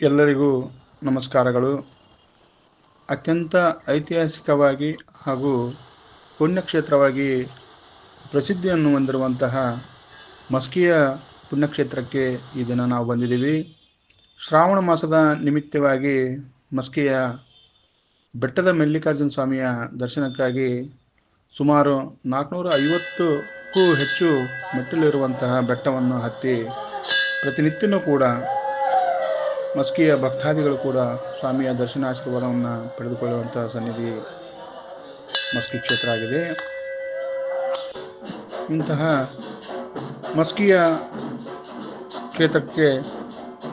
ಎಲ್ಲರಿಗೂ ನಮಸ್ಕಾರಗಳು. ಅತ್ಯಂತ ಐತಿಹಾಸಿಕವಾಗಿ ಹಾಗೂ ಪುಣ್ಯಕ್ಷೇತ್ರವಾಗಿ ಪ್ರಸಿದ್ಧಿಯನ್ನು ಹೊಂದಿರುವಂತಹ ಮಸ್ಕಿಯ ಪುಣ್ಯಕ್ಷೇತ್ರಕ್ಕೆ ಈ ದಿನ ನಾವು ಬಂದಿದ್ದೀವಿ. ಶ್ರಾವಣ ಮಾಸದ ನಿಮಿತ್ತವಾಗಿ ಮಸ್ಕಿಯ ಬೆಟ್ಟದ ಮಲ್ಲಿಕಾರ್ಜುನ ಸ್ವಾಮಿಯ ದರ್ಶನಕ್ಕಾಗಿ ಸುಮಾರು ನಾಲ್ಕುನೂರ ಐವತ್ತಕ್ಕೂ ಹೆಚ್ಚು ಮೆಟ್ಟಿಲಿರುವಂತಹ ಬೆಟ್ಟವನ್ನು ಹತ್ತಿ ಪ್ರತಿನಿತ್ಯನೂ ಕೂಡ ಮಸ್ಕಿಯ ಭಕ್ತಾದಿಗಳು ಕೂಡ ಸ್ವಾಮಿಯ ದರ್ಶನ ಆಶೀರ್ವಾದವನ್ನು ಪಡೆದುಕೊಳ್ಳುವಂಥ ಸನ್ನಿಧಿ ಮಸ್ಕಿ ಕ್ಷೇತ್ರ ಆಗಿದೆ. ಇಂತಹ ಮಸ್ಕಿಯ ಕ್ಷೇತ್ರಕ್ಕೆ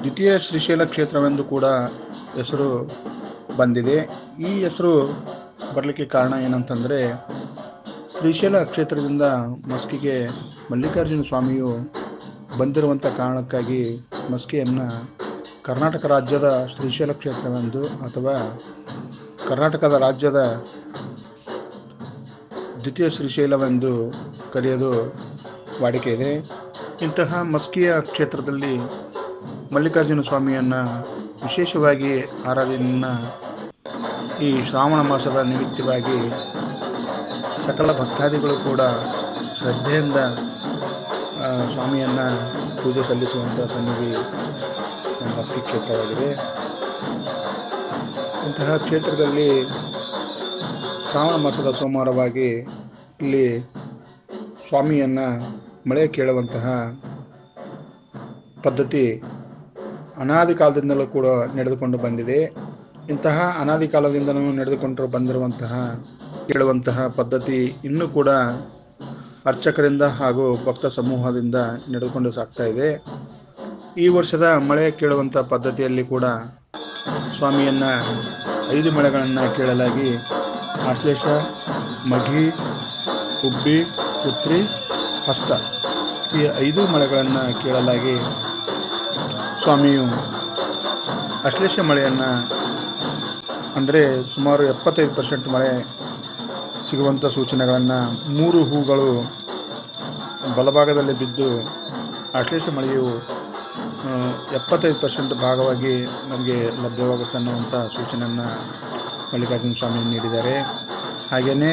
ದ್ವಿತೀಯ ಶ್ರೀಶೈಲ ಕ್ಷೇತ್ರವೆಂದು ಕೂಡ ಹೆಸರು ಬಂದಿದೆ. ಈ ಹೆಸರು ಬರಲಿಕ್ಕೆ ಕಾರಣ ಏನಂತಂದರೆ, ಶ್ರೀಶೈಲ ಕ್ಷೇತ್ರದಿಂದ ಮಸ್ಕಿಗೆ ಮಲ್ಲಿಕಾರ್ಜುನ ಸ್ವಾಮಿಯು ಬಂದಿರುವಂಥ ಕಾರಣಕ್ಕಾಗಿ ಮಸ್ಕಿಯನ್ನು ಕರ್ನಾಟಕ ರಾಜ್ಯದ ಶ್ರೀಶೈಲ ಕ್ಷೇತ್ರವೆಂದು ಅಥವಾ ಕರ್ನಾಟಕದ ರಾಜ್ಯದ ದ್ವಿತೀಯ ಶ್ರೀಶೈಲವೆಂದು ಕರೆಯೋದು ವಾಡಿಕೆ ಇದೆ. ಇಂತಹ ಮಸ್ಕಿಯ ಕ್ಷೇತ್ರದಲ್ಲಿ ಮಲ್ಲಿಕಾರ್ಜುನ ಸ್ವಾಮಿಯನ್ನು ವಿಶೇಷವಾಗಿ ಆರಾಧನೆಯನ್ನು ಈ ಶ್ರಾವಣ ಮಾಸದ ನಿಮಿತ್ತವಾಗಿ ಸಕಲ ಭಕ್ತಾದಿಗಳು ಕೂಡ ಶ್ರದ್ಧೆಯಿಂದ ಸ್ವಾಮಿಯನ್ನು ಪೂಜೆ ಸಲ್ಲಿಸುವಂಥ ಸನ್ನಿಧಿ ಮಸ್ಕಿ ಕ್ಷೇತ್ರವಾಗಿದೆ ಇಂತಹ ಕ್ಷೇತ್ರದಲ್ಲಿ ಶ್ರಾವಣ ಮಾಸದ ಸೋಮವಾರವಾಗಿ ಇಲ್ಲಿ ಸ್ವಾಮಿಯನ್ನು ಮಳೆ ಕೇಳುವಂತಹ ಪದ್ಧತಿ ಅನಾದಿ ಕಾಲದಿಂದಲೂ ಕೂಡ ನಡೆದುಕೊಂಡು ಬಂದಿದೆ. ಇಂತಹ ಅನಾದಿ ಕಾಲದಿಂದಲೂ ನಡೆದುಕೊಂಡು ಬಂದಿರುವಂತಹ, ಕೇಳುವಂತಹ ಪದ್ಧತಿ ಇನ್ನೂ ಕೂಡ ಅರ್ಚಕರಿಂದ ಹಾಗೂ ಭಕ್ತ ಸಮೂಹದಿಂದ ನಡೆದುಕೊಂಡು ಸಾಗ್ತಾ ಇದೆ. ಈ ವರ್ಷದ ಮಳೆ ಕೇಳುವಂಥ ಪದ್ಧತಿಯಲ್ಲಿ ಕೂಡ ಸ್ವಾಮಿಯನ್ನು ಐದು ಮಳೆಗಳನ್ನು ಕೇಳಲಾಗಿ ಆಶ್ಲೇಷ ಮಘಿ ಉಬ್ಬಿ ಪುತ್ರಿ, ಹಸ್ತ ಈ ಐದು ಮಳೆಗಳನ್ನು ಕೇಳಲಾಗಿ ಸ್ವಾಮಿಯು ಅಶ್ಲೇಷ ಮಳೆಯನ್ನು ಅಂದರೆ ಸುಮಾರು ಎಪ್ಪತ್ತೈದು ಪರ್ಸೆಂಟ್ ಮಳೆ ಸಿಗುವಂಥ ಸೂಚನೆಗಳನ್ನು ಮೂರು ಹೂಗಳು ಬಲಭಾಗದಲ್ಲಿ ಬಿದ್ದು ಆಶ್ಲೇಷ ಮಳೆಯು ಎಪ್ಪತ್ತೈದು ಪರ್ಸೆಂಟ್ ಭಾಗವಾಗಿ ನಮಗೆ ಲಭ್ಯವಾಗುತ್ತೆ ಅನ್ನುವಂಥ ಸೂಚನೆಯನ್ನು ಮಲ್ಲಿಕಾರ್ಜುನ ಸ್ವಾಮಿ ನೀಡಿದ್ದಾರೆ. ಹಾಗೆಯೇ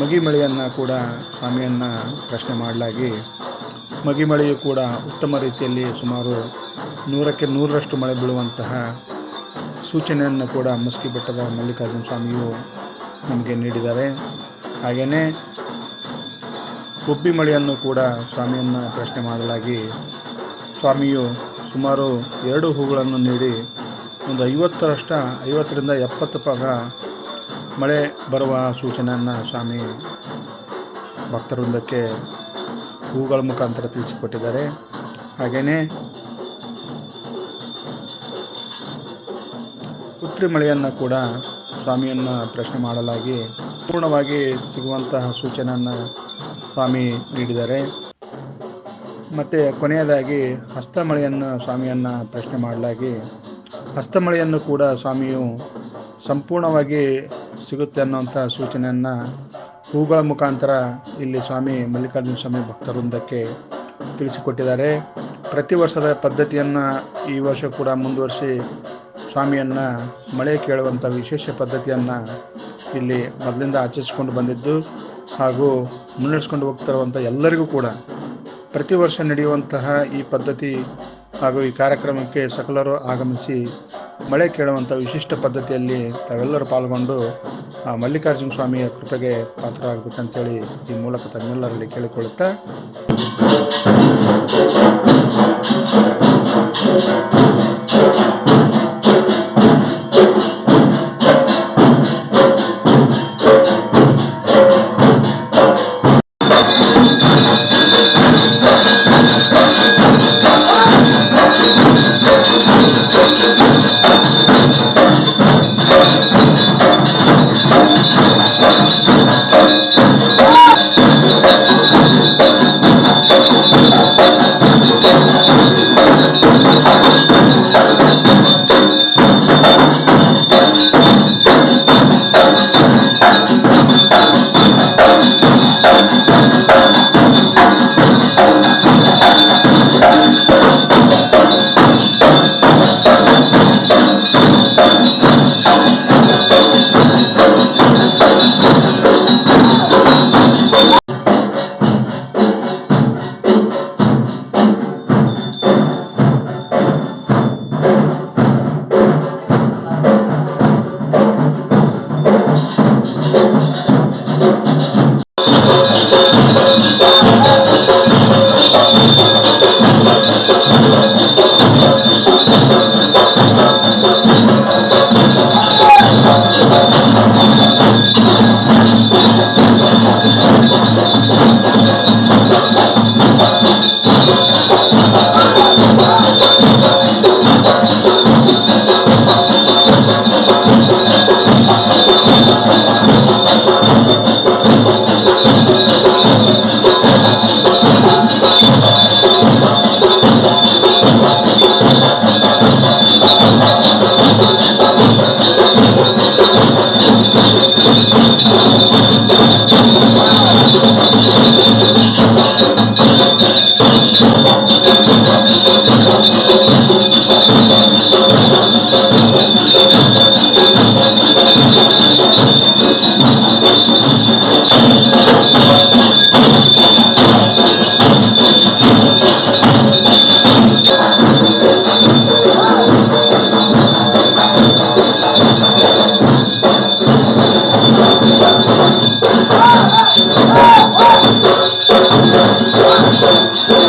ಮಗಿಮಳೆಯನ್ನು ಕೂಡ ಸ್ವಾಮಿಯನ್ನು ಪ್ರಶ್ನೆ ಮಾಡಲಾಗಿ ಮಗಿಮಳೆಯು ಕೂಡ ಉತ್ತಮ ರೀತಿಯಲ್ಲಿ ಸುಮಾರು ನೂರಕ್ಕೆ ನೂರರಷ್ಟು ಮಳೆ ಬೀಳುವಂತಹ ಸೂಚನೆಯನ್ನು ಕೂಡ ಮುಸ್ಕಿ ಬೆಟ್ಟದ ಮಲ್ಲಿಕಾರ್ಜುನ ಸ್ವಾಮಿಯು ನಮಗೆ ನೀಡಿದ್ದಾರೆ. ಹಾಗೆಯೇ ಉಬ್ಬಿ ಮಳೆಯನ್ನು ಕೂಡ ಸ್ವಾಮಿಯನ್ನು ಪ್ರಶ್ನೆ ಮಾಡಲಾಗಿ ಸ್ವಾಮಿಯು ಸುಮಾರು ಎರಡು ಹೂಗಳನ್ನು ನೀಡಿ ಒಂದು ಐವತ್ತರಷ್ಟ ಐವತ್ತರಿಂದ ಎಪ್ಪತ್ತು ಪಾಗ ಮಳೆ ಬರುವ ಸೂಚನೆಯನ್ನು ಸ್ವಾಮಿ ಭಕ್ತವೃಂದಕ್ಕೆ ಹೂಗಳ ಮುಖಾಂತರ ತಿಳಿಸಿಕೊಟ್ಟಿದ್ದಾರೆ. ಹಾಗೆಯೇ ಪುತ್ರಿ ಮಳೆಯನ್ನು ಕೂಡ ಸ್ವಾಮಿಯನ್ನು ಪ್ರಶ್ನೆ ಮಾಡಲಾಗಿ ಪೂರ್ಣವಾಗಿ ಸಿಗುವಂತಹ ಸೂಚನೆಯನ್ನು ಸ್ವಾಮಿ ನೀಡಿದ್ದಾರೆ. ಮತ್ತು ಕೊನೆಯದಾಗಿ ಹಸ್ತಮಳೆಯನ್ನು ಸ್ವಾಮಿಯನ್ನು ಪ್ರಶ್ನೆ ಮಾಡಲಾಗಿ, ಹಸ್ತಮಳೆಯನ್ನು ಕೂಡ ಸ್ವಾಮಿಯು ಸಂಪೂರ್ಣವಾಗಿ ಸಿಗುತ್ತೆ ಅನ್ನೋಂಥ ಸೂಚನೆಯನ್ನು ಹೂಗಳ ಮುಖಾಂತರ ಇಲ್ಲಿ ಸ್ವಾಮಿ ಮಲ್ಲಿಕಾರ್ಜುನ ಸ್ವಾಮಿ ಭಕ್ತವೃಂದಕ್ಕೆ ತಿಳಿಸಿಕೊಟ್ಟಿದ್ದಾರೆ. ಪ್ರತಿ ವರ್ಷದ ಪದ್ಧತಿಯನ್ನು ಈ ವರ್ಷ ಕೂಡ ಮುಂದುವರಿಸಿ ಸ್ವಾಮಿಯನ್ನು ಮಳೆ ಕೇಳುವಂಥ ವಿಶೇಷ ಪದ್ಧತಿಯನ್ನು ಇಲ್ಲಿ ಮೊದಲಿಂದ ಆಚರಿಸಿಕೊಂಡು ಬಂದಿದ್ದು ಹಾಗೂ ಮುನ್ನಡೆಸ್ಕೊಂಡು ಹೋಗ್ತಿರುವಂಥ ಎಲ್ಲರಿಗೂ ಕೂಡ ಪ್ರತಿ ವರ್ಷ ನಡೆಯುವಂತಹ ಈ ಪದ್ಧತಿ ಹಾಗೂ ಈ ಕಾರ್ಯಕ್ರಮಕ್ಕೆ ಸಕಲರು ಆಗಮಿಸಿ ಮಳೆ ಕೇಳುವಂಥ ವಿಶಿಷ್ಟ ಪದ್ಧತಿಯಲ್ಲಿ ತಾವೆಲ್ಲರೂ ಪಾಲ್ಗೊಂಡು ಮಲ್ಲಿಕಾರ್ಜುನ ಸ್ವಾಮಿಯ ಕೃಪೆಗೆ ಪಾತ್ರರಾಗಬೇಕಂತೇಳಿ ಈ ಮೂಲಕ ತಮ್ಮೆಲ್ಲರಲ್ಲಿ ಕೇಳಿಕೊಳ್ಳುತ್ತಾ. Thank.